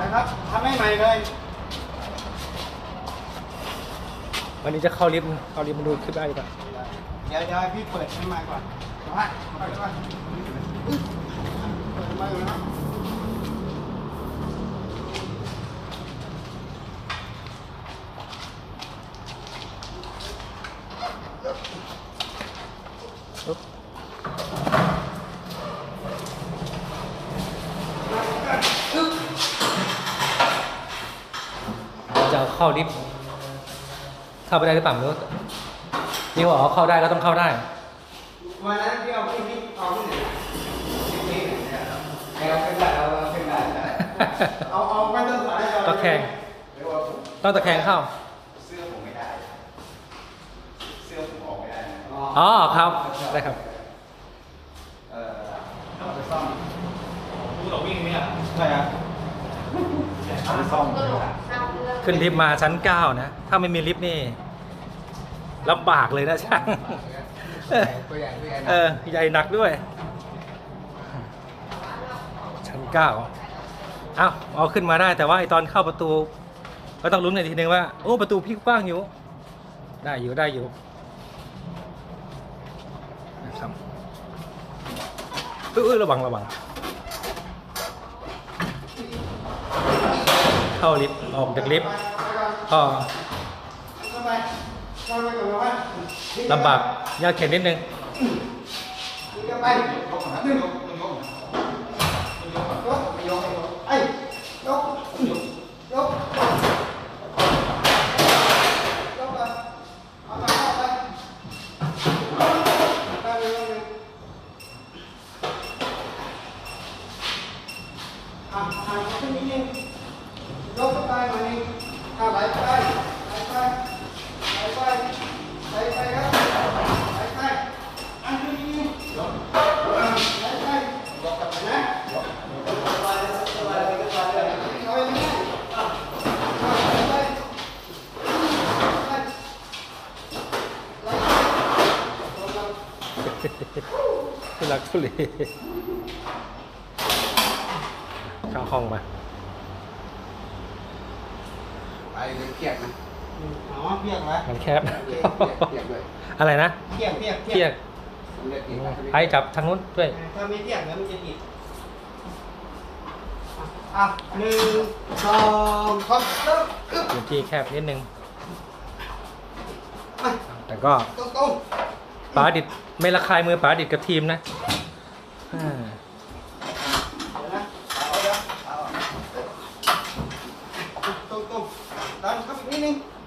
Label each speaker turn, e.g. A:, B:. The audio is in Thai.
A: นะครับทำให้ใหม่เลย
B: วันนี้จะเข้าลิฟต์เข้าลิฟต์มาดูคลิปได้ดีกว่า
A: เดี๋ยวเดี๋ยวให้พี่เปิดให้มาก่อนเอาให้เอาไปก่อนอึ๊บเปิดให้มาก่อนนะครับ
B: ปุ๊บ เข้าลิฟต์เข้าไปได้หรือเปล่าไม่รู้นี่บอกว่าเข้าได้ก็ต้องเข้าได้
A: วันนั้นที่เอาพี่พี่เอาที่ไหนที่ไหนเนี่ยเอาเป็นแบบเอาเป็นแบบเอาเอาไม่ต้องสาย
B: ตะแคงต้องตะแคงเข้า
A: เสื้อผมไม่ได้เสื้อผมออกไม่ได้
B: อ๋อครับได้ครับ
A: เอ่อต้องเอาไปซ่อม
B: ผู้ต่อวิ่งเนี่ย
A: ใช่ครับเอาไปซ่อม
B: ขึ้นลิฟต์มาชั้น9นะ ถ้าไม่มีลิฟต์นี่ลำบากเลยนะช่าง
A: ตัวใหญ่ตัวใหญ่
B: เออใหญ่หนักด้วย ชั้นเก้าเอาเอาขึ้นมาได้แต่ว่าไอตอนเข้าประตู ก็ต้องลุ้นอีกทีนึงว่า โอ้ประตูพี่กว้างอยู่ ได้อยู่ได้อยู่นะครับเออระวังระวัง เข้าลิฟต์ออกจากลิฟต์ก็ลำบากยากเข็นนิดนึง
A: อะอะขึ้นนิดนึง ยกไปมานี่อะไหลไปไหลไปไหลไปไหลไปครับไหล ไปอันนี้ยกไหลไปยกกลับไปนะยกสบายสบายสบายเลยเอาอย่างนี้อะไหลไปไหลไปไหลไปลงมา
B: ทุลักทุเลเข้าห้องมา
A: ไปเลยเปียกนะอ๋อเปียกไหม
B: มันแคบ
A: เปียกเปียกด้วย
B: อะไรนะ
A: เปียกเปียก
B: เทียก
A: สำเร็จอีกแล้ว
B: ไอ้จับทางนู้นด้วย
A: ถ้าไม่เปียกแล้วมันจะติดอะหนึ่งสองสามเริ่มอึ๊บ
B: พื้นที่แคบนิดนึง
A: ไป
B: แต่ก็
A: ตรงตรง
B: ป๋าดิดไม่ระคายมือป๋าดิดกับทีมนะอ่า
A: เดี๋ยวนะเอาเดี๋ยวเอา ต